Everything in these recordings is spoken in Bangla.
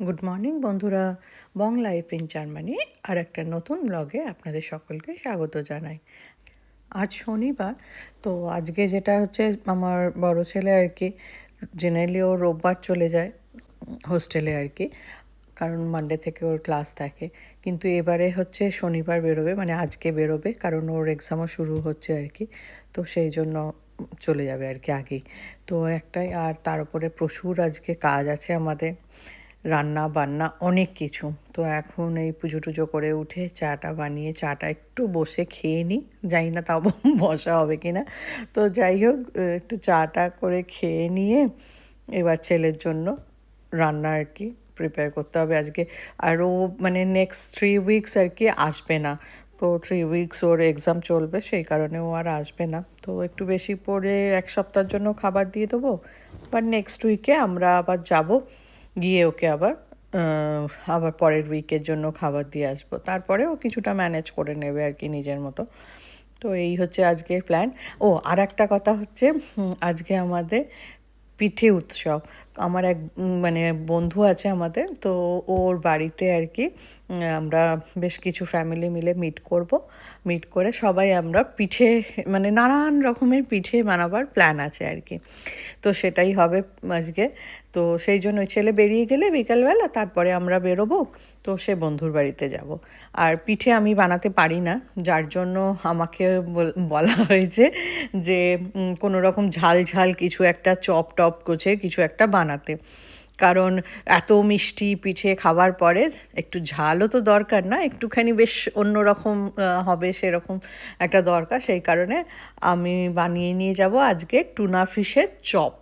গুড মর্নিং বন্ধুরা। বং লাইফ ইন জার্মানি আর একটা নতুন ব্লগে আপনাদের সকলকে স্বাগত জানাই। আজ শনিবার, তো আজকে যেটা হচ্ছে আমার বড় ছেলে আর কি জেনারেলি ও রোববার চলে যায় হোস্টেলে আর কি, কারণ মানডে থেকে ওর ক্লাস থাকে। কিন্তু এবারে হচ্ছে শনিবার বেরোবে মানে আজকে বেরোবে, কারণ ওর এক্সামও শুরু হচ্ছে আর কি, তো সেই জন্য চলে যাবে আর কি আগেই। তো একটাই, আর তার উপরে প্রচুর আজকে কাজ আছে আমাদের। রান্না বান্না অনেক কিছু। তো এখন এই পুজো টুজো করে উঠে চাটা বানিয়ে, চাটা একটু বসে খেয়ে নিই। জানি না তাও বসা হবে কি না তো যাই হোক একটু চাটা করে খেয়ে নিয়ে এবার ছেলের জন্য রান্না আর কি প্রিপেয়ার করতে হবে। আজকে আর ও মানে নেক্সট থ্রি উইকস আর কি আসবে না। তো থ্রি উইকস ওর এক্সাম চলবে, সেই কারণে ও আর আসবে না। তো একটু বেশি পরে এক সপ্তাহের জন্য খাবার দিয়ে দেবো। বাট নেক্সট উইকে আমরা আবার যাব। গিয়ে ওকে আবার আবার পরের উইকের জন্য খাবার দিয়ে আসব। তারপরে ও কিছুটা ম্যানেজ করে নেবে আর কি নিজের মতো। তো এই হচ্ছে আজকের প্ল্যান ও আর একটা কথা হচ্ছে আজকে আমাদের পিঠে উৎসব। আমার এক মানে বন্ধু আছে আমাদের, তো ওর বাড়িতে আর কি আমরা বেশ কিছু ফ্যামিলি মিলে মিট করব। মিট করে সবাই আমরা পিঠে মানে নানান রকমের পিঠে বানাবার প্ল্যান আছে আর কি। তো সেটাই হবে আজকে। তো সেই জন্য ওই ছেলে বেরিয়ে গেলে বিকালবেলা তারপরে আমরা বেরোবো, তো সে বন্ধুর বাড়িতে যাব। আর পিঠে আমি বানাতে পারি না, যার জন্য আমাকে বলা হয়েছে যে কোনো রকম ঝাল ঝাল কিছু একটা চপ টপ গোছের কিছু একটা বানাতে। কারণ এত মিষ্টি পিঠে খাওয়ার পরে একটু ঝালও তো দরকার না, একটুখানি বেশ অন্যরকম হবে সেরকম একটা দরকার। সেই কারণে আমি বানিয়ে নিয়ে যাব আজকে টুনা ফিশের চপ।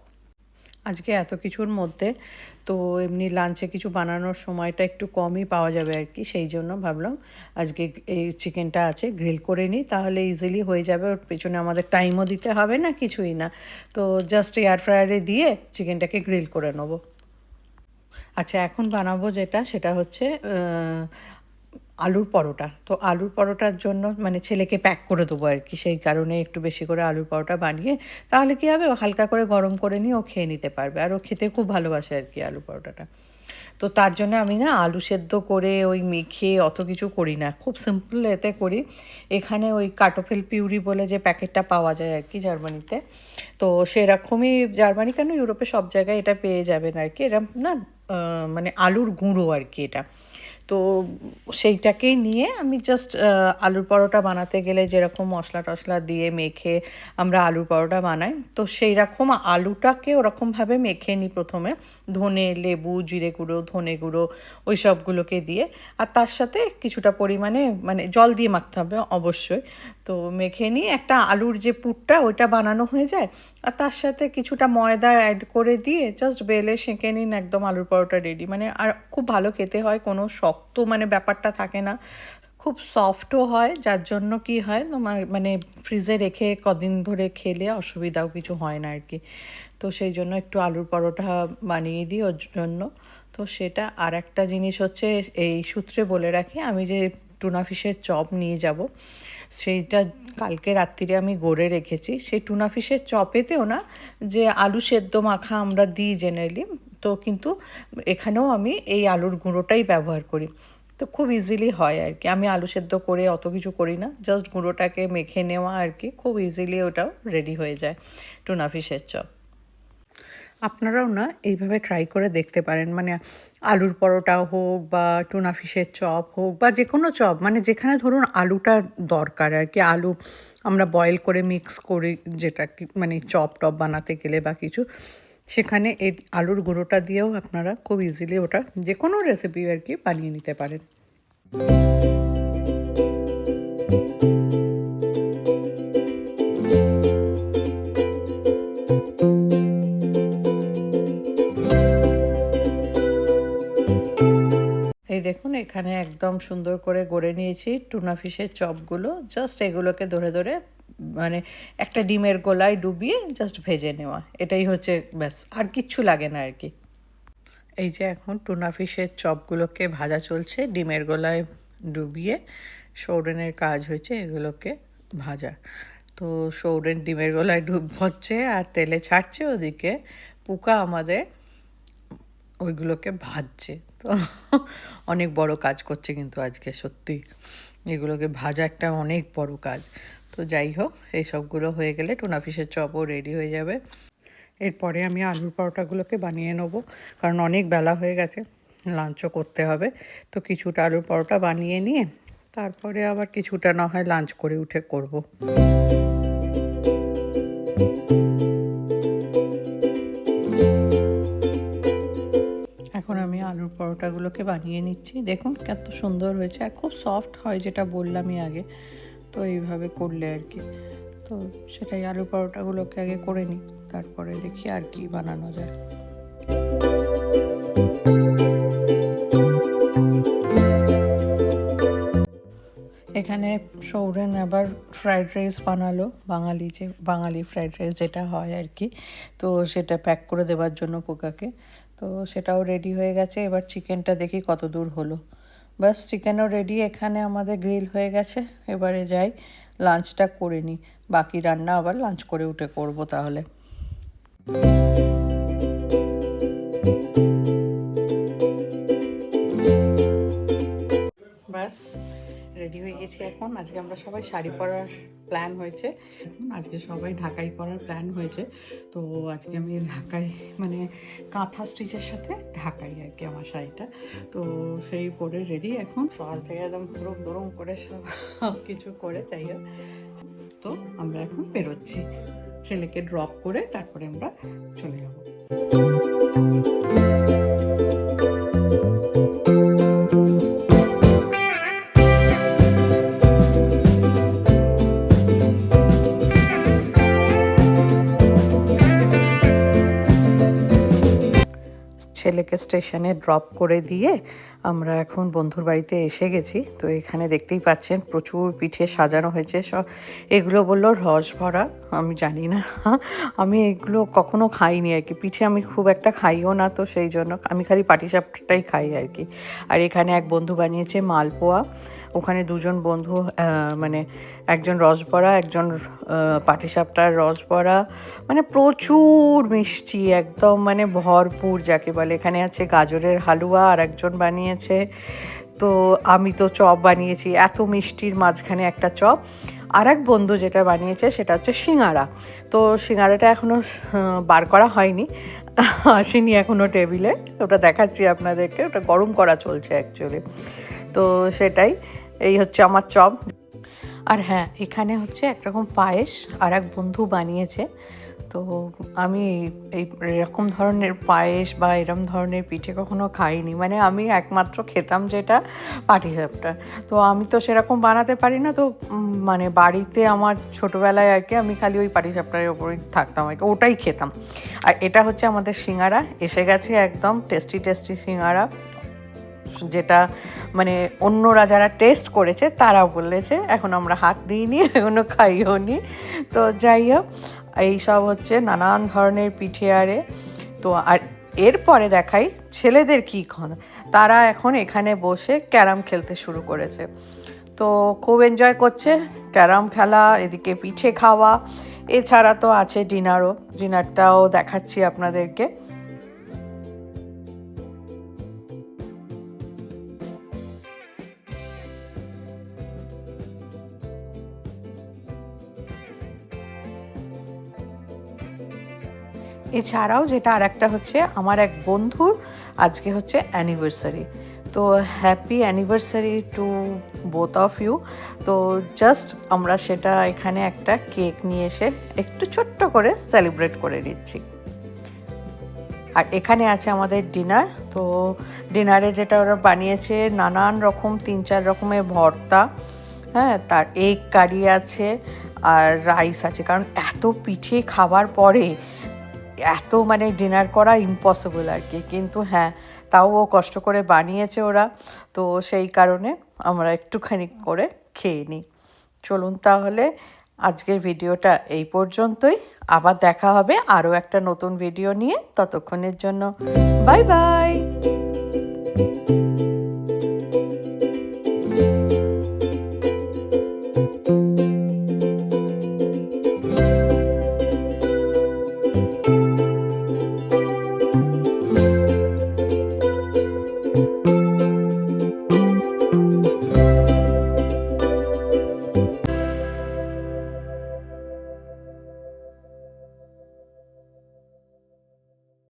আজকে এত কিছুর মধ্যে তো এমনি লাঞ্চে কিছু বানানোর সময়টা একটু কমই পাওয়া যাবে আর কি, সেই জন্য ভাবলাম আজকে এই চিকেনটা আছে গ্রিল করে নিই, তাহলে ইজিলি হয়ে যাবে, ওর পেছনে আমাদের টাইমও দিতে হবে না, কিছুই না। তো জাস্ট এয়ার ফ্রায়ারে দিয়ে চিকেনটাকে গ্রিল করে নেব। আচ্ছা এখন বানাবো যেটা, সেটা হচ্ছে আলুর পরোটা। তো আলুর পরোটার জন্য মানে ছেলেকে প্যাক করে দেবো আর কি। সেই কারণে একটু বেশি করে আলুর পরোটা বানিয়ে তাহলে কী হবে? হালকা করে গরম করে নিয়ে ও খেয়ে নিতে পারবে। আর ও খেতে খুব ভালোবাসে আর কি আলু পরোটাটা। তো তার জন্য আমি না আলু সেদ্ধ করে ওই মেখে অত কিছু করি না। খুব সিম্পল এতে করি। এখানে ওই কাটোফেল পিউরি বলে যে প্যাকেটটা পাওয়া যায় আর কি জার্মানিতে। তো সেরকমই জার্মানি কেন? ইউরোপে সব জায়গায় এটা পেয়ে যাবেন আর কি। এরম না মানে আলুর গুঁড়ো আর কি এটা। তো সেইটাকেই নিয়ে আমি জাস্ট আলুর পরোটা বানাতে গেলে যেরকম মশলা টশলা দিয়ে মেখে আমরা আলুর পরোটা বানাই, তো সেই রকম আলুটাকে ওরকমভাবে মেখে নিই প্রথমে, ধনে, লেবু, জিরে গুঁড়ো, ধনে গুঁড়ো, ওই সবগুলোকে দিয়ে, আর তার সাথে কিছুটা পরিমাণে মানে জল দিয়ে মাখতে হবে অবশ্যই, তো মেখে নিয়ে একটা আলুর যে পুরটা ওইটা বানানো হয়ে যায়, আর তার সাথে কিছুটা ময়দা অ্যাড করে দিয়ে জাস্ট বেলে সেঁকে নিন একদম আলুর পরোটা রেডি মানে আর খুব ভালো খেতে হয়, কোনো শক্ত মানে ব্যাপারটা থাকে না। খুব সফটও হয়, যার জন্য কি হয়, তোমার মানে ফ্রিজে রেখে কদিন ধরে খেলে অসুবিধাও কিছু হয় না আর কি তো সেই জন্য একটু আলুর পরোটা বানিয়ে দিই ওর জন্য। তো সেটা আর একটা জিনিস হচ্ছে, এই সূত্রে বলে রাখি, আমি যে টুনা ফিশের চপ নিয়ে যাব, সেইটা কালকে রাত্রিরে আমি গড়ে রেখেছি। সেই টুনা ফিশের চপেতেও না, যে আলু সেদ্ধ মাখা আমরা দিই জেনারেলি তো কিন্তু এখানেও আমি এই আলুর গুঁড়োটাই ব্যবহার করি। তো খুব ইজিলি হয় আর কি। আমি আলু সেদ্ধ করে অত কিছু করি না। জাস্ট গুঁড়োটাকে মেখে নেওয়া আর কি। খুব ইজিলি ওটাও রেডি হয়ে যায় টুনা ফিশের চপ। আপনারাও না এইভাবে ট্রাই করে দেখতে পারেন। মানে আলুর পরোটা হোক বা টুনা ফিশের চপ হোক বা যে কোনো চপ মানে যেখানে ধরুন আলুটা দরকার আর কি। আলু আমরা বয়েল করে মিক্স করি যেটা মানে চপ টপ বানাতে গেলে বা কিছু। সেখানে এই আলুর গুঁড়োটা দিয়েও আপনারা খুব ইজিলি ওটা যে কোনো রেসিপি আর কি বানিয়ে নিতে পারেন। এই দেখুন, এখানে একদম সুন্দর করে গড়ে নিয়েছি টুনা ফিশের চপগুলো। জাস্ট এগুলোকে ধরে ধরে মানে একটা ডিমের গোলায় ডুবিয়ে জাস্ট ভেজে নেওয়া। এটাই হচ্ছে ব্যাস, আর কিচ্ছু লাগে না আর কি এই যে এখন টুনা ফিশের চপগুলোকে ভাজা চলছে, ডিমের গোলায় ডুবিয়ে সৌরেনের কাজ হয়েছে এগুলোকে ভাজা। তো সৌরেন ডিমের গোলায় ডুব হচ্ছে আর তেলে ছাড়ছে ওদিকে, পুকা আমাদের ওইগুলোকে ভাজছে। তো অনেক বড় কাজ করছে কিন্তু আজকে, সত্যি। এগুলোকে ভাজা একটা অনেক বড় কাজ। তো যাই হোক, এই সবগুলো হয়ে গেলে টুনা ফিশের চপও রেডি হয়ে যাবে। এরপরে আমি আলুর পরোটাগুলোকে বানিয়ে নেব, কারণ অনেক বেলা হয়ে গেছে, লাঞ্চও করতে হবে। তো কিছুটা আলুর পরোটা বানিয়ে নিয়ে, তারপরে আবার কিছুটা না হয় লাঞ্চ করে উঠে করব। এখন আমি আলুর পরোটাগুলোকে বানিয়ে নিচ্ছি। দেখুন, কত সুন্দর হয়েছে, আর খুব সফট হয় যেটা বললামই আগে। তো এইভাবে করলে আর কি। তো সেটাই আলু পরোটাগুলোকে আগে করে নিই, তারপরে দেখি আর কি বানানো যায়। এখানে সৌরেন আবার ফ্রাইড রাইস বানালো, বাঙালি যে, বাঙালি ফ্রাইড রাইস যেটা হয় আর কি। তো সেটা প্যাক করে দেওয়ার জন্য পোকাকে। তো সেটাও রেডি হয়ে গেছে, এবার চিকেনটা দেখি কত দূর হলো। বাস চিকেনও রেডি এখানে আমাদের গ্রিল হয়ে গেছে। এবারে যাই লাঞ্চটা করে নিই বাকি রান্না আবার লাঞ্চ করে উঠে করব তাহলে। বাস রেডি হয়ে গেছি এখন। আজকে আমরা সবাই শাড়ি পরার প্ল্যান হয়েছে। আজকে সবাই ঢাকাই পরার প্ল্যান হয়েছে। তো আজকে আমি ঢাকাই মানে কাঁথা স্টিচের সাথে ঢাকাই আর কি আমার শাড়িটা। তো সেই পরে রেডি এখন। সকাল থেকে একদম ধরুম ধরুম করে সব কিছু করে যাই হোক। তো আমরা এখন বেরোচ্ছি। ছেলেকে ড্রপ করে তারপরে আমরা চলে যাব। স্টেশনে ড্রপ করে দিয়ে আমরা এখন বন্ধুর বাড়িতে এসে গেছি। তো এখানে দেখতেই পাচ্ছেন প্রচুর পিঠে সাজানো হয়েছে। সব এগুলো বলল রস ভরা। আমি জানি না। আমি এগুলো কখনো খাইনি আর কি। পিঠে আমি খুব একটা খাইও না তো সেই জন্য। আমি খালি পাটিসাপটাই খাই আর কি। আর এখানে এক বন্ধু বানিয়েছে মালপোয়া। ওখানে দুজন বন্ধু মানে একজন রসবড়া, একজন পাটিসাপটার রসবড়া। মানে প্রচুর মিষ্টি, একদম মানে ভরপুর যাকে বলে। এখানে আছে গাজরের হালুয়া আর একজন বানিয়েছে। তো আমি তো চপ বানিয়েছি। এত মিষ্টির মাঝখানে একটা চপ। আর এক বন্ধু যেটা বানিয়েছে সেটা হচ্ছে সিঙাড়া তো সিঙাড়াটা এখনও বার করা হয়নি। আসেনি এখনও টেবিলে। ওটা দেখাচ্ছি আপনাদেরকে। ওটা গরম করা চলছে অ্যাকচুয়ালি তো সেটাই। এই হচ্ছে আমার চপ। আর হ্যাঁ এখানে হচ্ছে একরকম পায়েস আর এক বন্ধু বানিয়েছে। তো আমি এই এরকম ধরনের পায়েস বা এরম ধরনের পিঠে কখনো খাইনি। মানে আমি একমাত্র খেতাম যেটা পাটিসাপটা তো আমি তো সেরকম বানাতে পারি না। তো মানে বাড়িতে আমার ছোটোবেলায় আর কি আমি খালি ওই পাটিসাপটার ওপরেই থাকতাম আর কি, ওটাই খেতাম। আর এটা হচ্ছে আমাদের সিঙ্গারা, এসে গেছে একদম টেস্টি টেস্টি সিঙ্গারা। যেটা মানে অন্যরা যারা টেস্ট করেছে তারা বলেছে, এখন আমরা হাত দিইনি এখনও খাইও নি তো যাই হোক এইসব হচ্ছে নানান ধরনের পিঠে আরে তো আর এরপরে দেখাই ছেলেদের কী ক্ষণ তারা এখন এখানে বসে ক্যারাম খেলতে শুরু করেছে। তো খুব এনজয় করছে ক্যারাম খেলা, এদিকে পিঠে খাওয়া। এছাড়া তো আছে ডিনারও। ডিনারটাও দেখাচ্ছি আপনাদেরকে। এছাড়াও যেটা আর একটা হচ্ছে, আমার এক বন্ধুর আজকে হচ্ছে অ্যানিভার্সারি তো happy anniversary to both of you তো জাস্ট আমরা সেটা এখানে একটা কেক নিয়ে এসে একটু ছোট্ট করে সেলিব্রেট করে নিচ্ছি। আর এখানে আছে আমাদের ডিনার তো ডিনারে যেটা ওরা বানিয়েছে, নানান রকম, তিন চার রকমের ভর্তা। হ্যাঁ তার এগ কারি আছে, আর রাইস আছে। কারণ এত পিঠে খাবার পরে এত মানে ডিনার করা ইম্পসিবল আর কি। কিন্তু হ্যাঁ তাও ও কষ্ট করে বানিয়েছে ওরা। তো সেই কারণে আমরা একটুখানি করে খেয়ে নিই। চলুন তাহলে আজকের ভিডিওটা এই পর্যন্তই। আবার দেখা হবে আরও একটা নতুন ভিডিও নিয়ে। ততক্ষণের জন্য বাই বাই